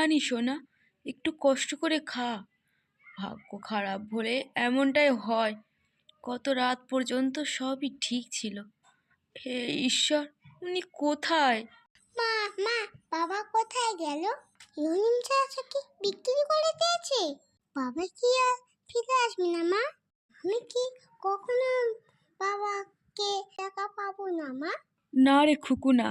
জানি সোনা একটু কষ্ট করে খা। ভাগ্য খারাপ বলে এমনটাই হয়। কত রাত পর্যন্ত সবই ঠিক ছিল। হে ঈশ্বর উনি কোথায়? মা মা বাবা কোথায় গেল? রহিম চাচা কি বিক্রি করে দিয়েছে। বাবা কি আর ফিরে আসবে না মা? আমি কি কখনো বাবাকে টাকা পাবো না মা? না রে খুকুনা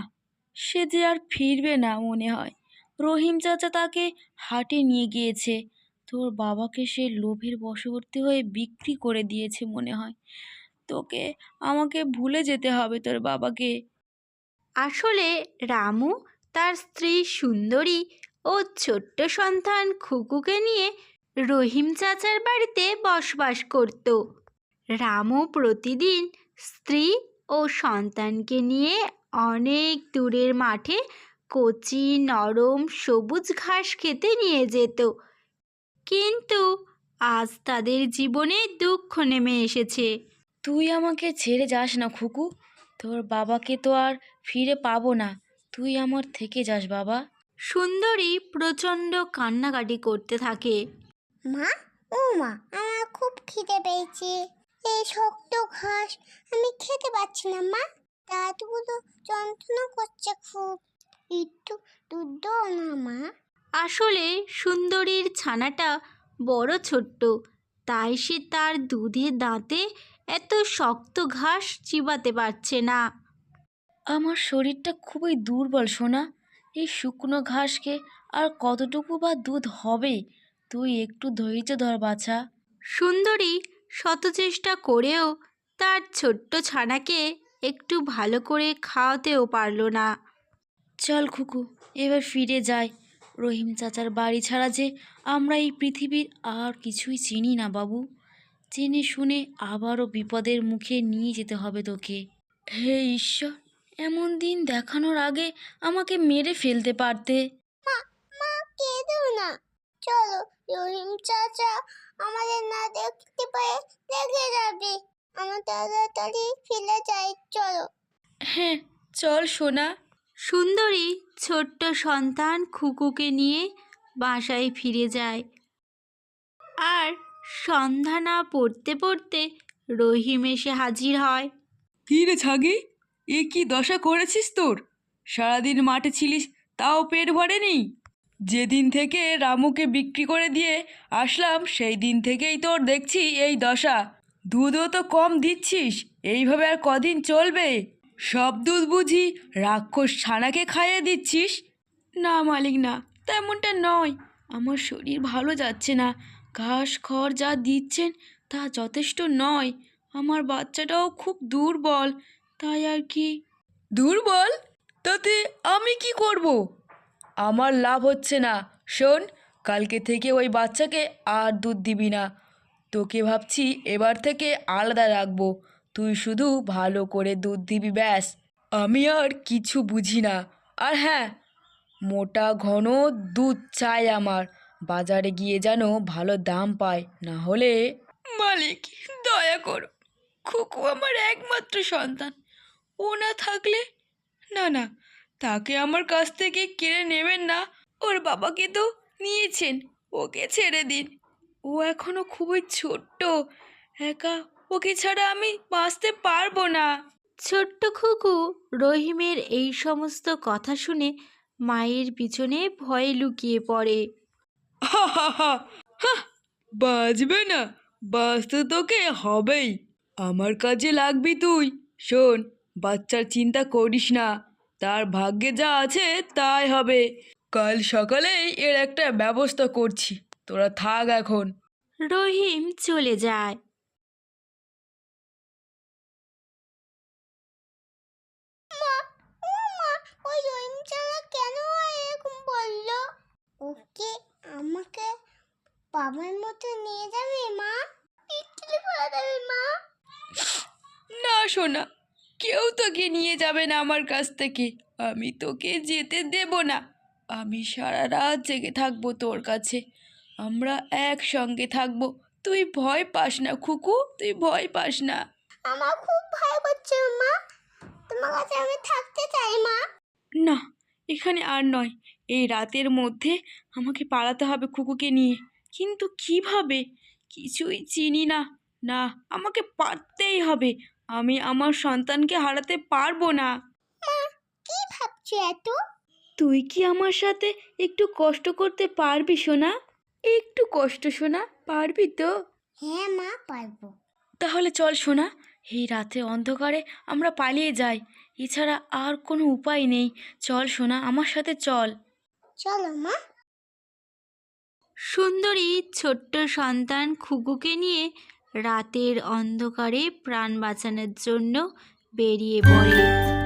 সে যে আর ফিরবে না মনে হয়। রহিম চাচা তাকে হাটে নিয়ে গিয়েছে। তোর বাবাকে সে লোভের বশবর্তী হয়ে বিক্রি করে দিয়েছে মনে হয়। তোকে আমাকে ভুলে যেতে হবে তোর বাবাকে। আসলে রামু তার স্ত্রী সুন্দরী ও ছোট্ট সন্তান খুকুকে নিয়ে রহিম চাচার বাড়িতে বসবাস করত। রামু প্রতিদিন স্ত্রী ও সন্তানকে নিয়ে অনেক দূরের মাঠে কচি নরম সবুজ ঘাস খেতে নিয়ে যেত। কিন্তু আজ তাদের জীবনে দুঃখ নেমে এসেছে। তুই আমাকে ছেড়ে যাস না খুকু। তোর বাবাকে তো আর ফিরে পাবো না। তুই আমার থেকে যাস বাবা। সুন্দরী প্রচণ্ড কান্নাকাটি করতে থাকে। মা ও মা আমার খুব খিদে পেয়েছে। এই শক্ত ঘাস আমি খেতে পাচ্ছি না মা। দাঁতগুলো যন্ত্রণা করছে খুব। একটু দুধ দাও না মা। আসলে সুন্দরীর ছানাটা বড় ছোট্ট তাই সে তার দুধের দাঁতে এত শক্ত ঘাস চিবাতে পারছে না। আমার শরীরটা খুবই দুর্বল সোনা। এই শুকনো ঘাসকে আর কতটুকু বা দুধ হবে তুই একটু ধৈর্য ধর বাছা। সুন্দরী শত চেষ্টা করেও তার ছোট্ট ছানাকে একটু ভালো করে খাওয়াতেও পারল না। চল খুকু এবার ফিরে যাই। রহিম চাচার বাড়ি ছাড়া যে আমরা এই পৃথিবীর আর কিছুই চিনি না বাবু। জেনে শুনে আবারও বিপদের মুখে নিয়ে যেতে হবে তোকে। হে ঈশ্বর এমন দিন দেখানোর আগে আমাকে মেরে ফেলতে পারতে। মা মা কেঁদো না। চলো রহিম চাচা আমাদের না দেখতে পেয়ে রেগে যাবে। আমরা তাড়াতাড়ি ফিরে যাই চলো। হ্যাঁ চল সোনা। সুন্দরী ছোট্ট সন্তান খুকুকে নিয়ে বাসায় ফিরে যায়। আর সন্ধ্যা না পড়তে পড়তে রহিম এসে হাজির হয়। কী রে ছাগি? এ কি দশা করেছিস তোর? সারাদিন মাঠে ছিলিস, তাও পেট ভরেনি যেদিন থেকে রামুকে বিক্রি করে দিয়ে আসলাম, সেই দিন থেকেই তোর দেখছি এই দশা। দুধও তো কম দিচ্ছিস, এইভাবে আর কদিন চলবে? সব দুধ বুঝি রাক্ষস ছানাকে খাইয়ে দিচ্ছিস? না মালিক না তেমনটা নয়। আমার শরীর ভালো যাচ্ছে না। ঘাস খড় যা দিচ্ছেন তা যথেষ্ট নয়। আমার বাচ্চাটাও খুব দুর্বল তাই আর কি? দুর্বল? তাতে আমি কি করব? আমার লাভ হচ্ছে না। শোন কালকে থেকে ওই বাচ্চাকে আর দুধ দিবি না। তোকে ভাবছি এবার থেকে আলাদা রাখব। তুই শুধু ভালো করে দুধ দিবি, ব্যাস। আমি আর কিছু বুঝি না। আর হ্যাঁ মোটা ঘন দুধ চাই আমার। বাজারে গিয়ে যেন ভালো দাম পায় না হলে মালিক, দয়া করো, খুকু আমার একমাত্র সন্তান। ও না থাকলে, না না, তাকে আমার কাছ থেকে কেড়ে নেবেন না। ওর বাবাকে তো নিয়েছেন, ওকে ছেড়ে দিন। ও এখনও খুবই ছোট্ট, একা ওকে ছাড়া আমি বাঁচতে পারব না। ছোট্ট খুকু রহিমের এই সমস্ত কথা শুনে মায়ের পিছনে ভয়ে লুকিয়ে পড়ে। বাঁচবে না বাঁচতে তোকে হবেই। আমার কাজে লাগবি তুই শোন বাচ্চার চিন্তা করিস না তার ভাগ্যে যা আছে তাই হবে। কাল সকালেই এর একটা ব্যবস্থা করছি তোরা থাক এখন। রহিম চলে যায় মা ও মা ওই রহিম চাচা কেন এরকম বলল ওকে আমাকে বাবার মতো নিয়ে যাবে মা? বিক্রি করে দেবে মা? না শোনা কেউ তোকে নিয়ে যাবে না আমার কাছ থেকে। আমি তোকে যেতে দেব না। আমি সারা রাত জেগে থাকব তোর কাছে। আমরা একসঙ্গে থাকব। তুই ভয় পাস না খুকু তুই ভয় পাস না। আমার খুব ভয় করছে মা। তোমার কাছে আমি থাকতে চাই মা। না এখানে আর নয়। এই রাতের মধ্যে আমাকে পালাতে হবে খুকুকে নিয়ে। কিন্তু কীভাবে? কিছুই চিনি না। না আমাকে পারতেই হবে। আমি আমার সন্তানকে হারাতে পারব না। কি ভাবছ এত? তুই কি আমার সাথে একটু কষ্ট করতে পারবি সোনা? একটু কষ্ট সোনা পারবি তো? হ্যাঁ মা পারব। তাহলে চল সোনা এই রাতে অন্ধকারে আমরা পালিয়ে যাই। এছাড়া আর কোনো উপায় নেই। চল সোনা আমার সাথে চল। চলো মা। সুন্দরী ছোট্ট সন্তান খুকুকে নিয়ে রাতের অন্ধকারে প্রাণ বাঁচানোর জন্য বেরিয়ে পড়ে।